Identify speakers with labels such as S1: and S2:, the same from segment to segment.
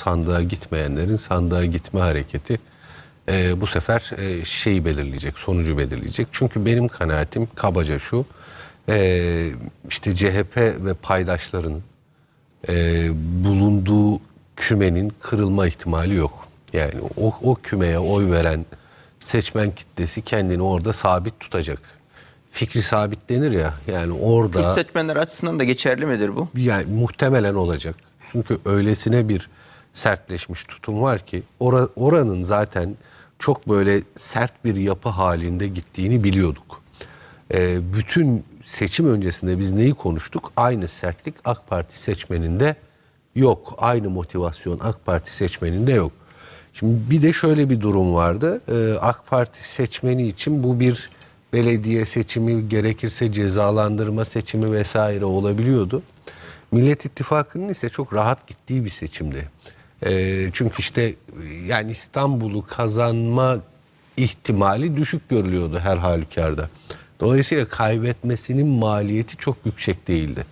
S1: sandığa gitmeyenlerin sandığa gitme hareketi e, bu sefer e, şeyi belirleyecek, sonucu belirleyecek. Çünkü benim kanaatim kabaca şu, e, işte CHP ve paydaşların e, bulunduğu kümenin kırılma ihtimali yok. Yani o, o kümeye oy veren seçmen kitlesi kendini orada sabit tutacak. Fikri sabit denir ya yani orada...
S2: Kürt seçmenler açısından da geçerli midir bu?
S1: Yani muhtemelen olacak. Çünkü öylesine bir sertleşmiş tutum var ki ora- oranın zaten çok böyle sert bir yapı halinde gittiğini biliyorduk. Ee, bütün seçim öncesinde biz neyi konuştuk? Aynı sertlik AK Parti seçmeninde yok. Aynı motivasyon AK Parti seçmeninde yok. Şimdi bir de şöyle bir durum vardı. Ee, AK Parti seçmeni için bu bir belediye seçimi gerekirse cezalandırma seçimi vesaire olabiliyordu. Millet İttifakı'nın ise çok rahat gittiği bir seçimdi. Ee, çünkü işte e, yani İstanbul'u kazanma ihtimali düşük görülüyordu her halükarda. Dolayısıyla kaybetmesinin maliyeti çok yüksek değildi.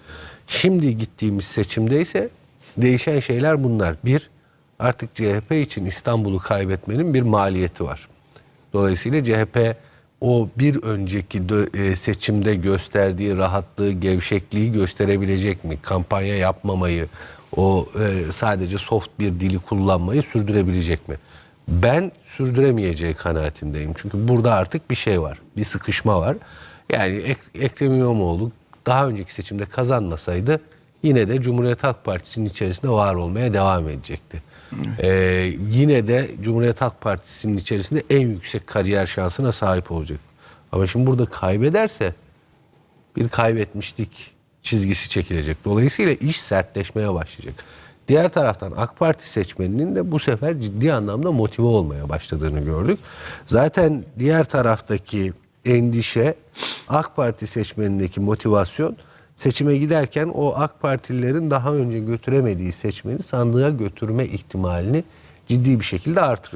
S1: Şimdi gittiğimiz seçimde ise değişen şeyler bunlar. Bir, artık CHP için İstanbul'u kaybetmenin bir maliyeti var. Dolayısıyla CHP o bir önceki e, seçimde gösterdiği rahatlığı, gevşekliği gösterebilecek mi? Kampanya yapmamayı, o e, sadece soft bir dili kullanmayı sürdürebilecek mi? Ben sürdüremeyeceği kanaatindeyim. Çünkü burada artık bir şey var. Bir sıkışma var. Yani Ek- Ekrem İmamoğlu daha önceki seçimde kazanmasaydı yine de Cumhuriyet Halk Partisi'nin içerisinde var olmaya devam edecekti. Ee, yine de Cumhuriyet Halk Partisi'nin içerisinde en yüksek kariyer şansına sahip olacak. Ama şimdi burada kaybederse bir kaybetmişlik çizgisi çekilecek. Dolayısıyla iş sertleşmeye başlayacak. Diğer taraftan AK Parti seçmeninin de bu sefer ciddi anlamda motive olmaya başladığını gördük. Zaten diğer taraftaki endişe AK Parti seçmenindeki motivasyon seçime giderken o AK Partililerin daha önce götüremediği seçmeni sandığa götürme ihtimalini ciddi bir şekilde artırıyor.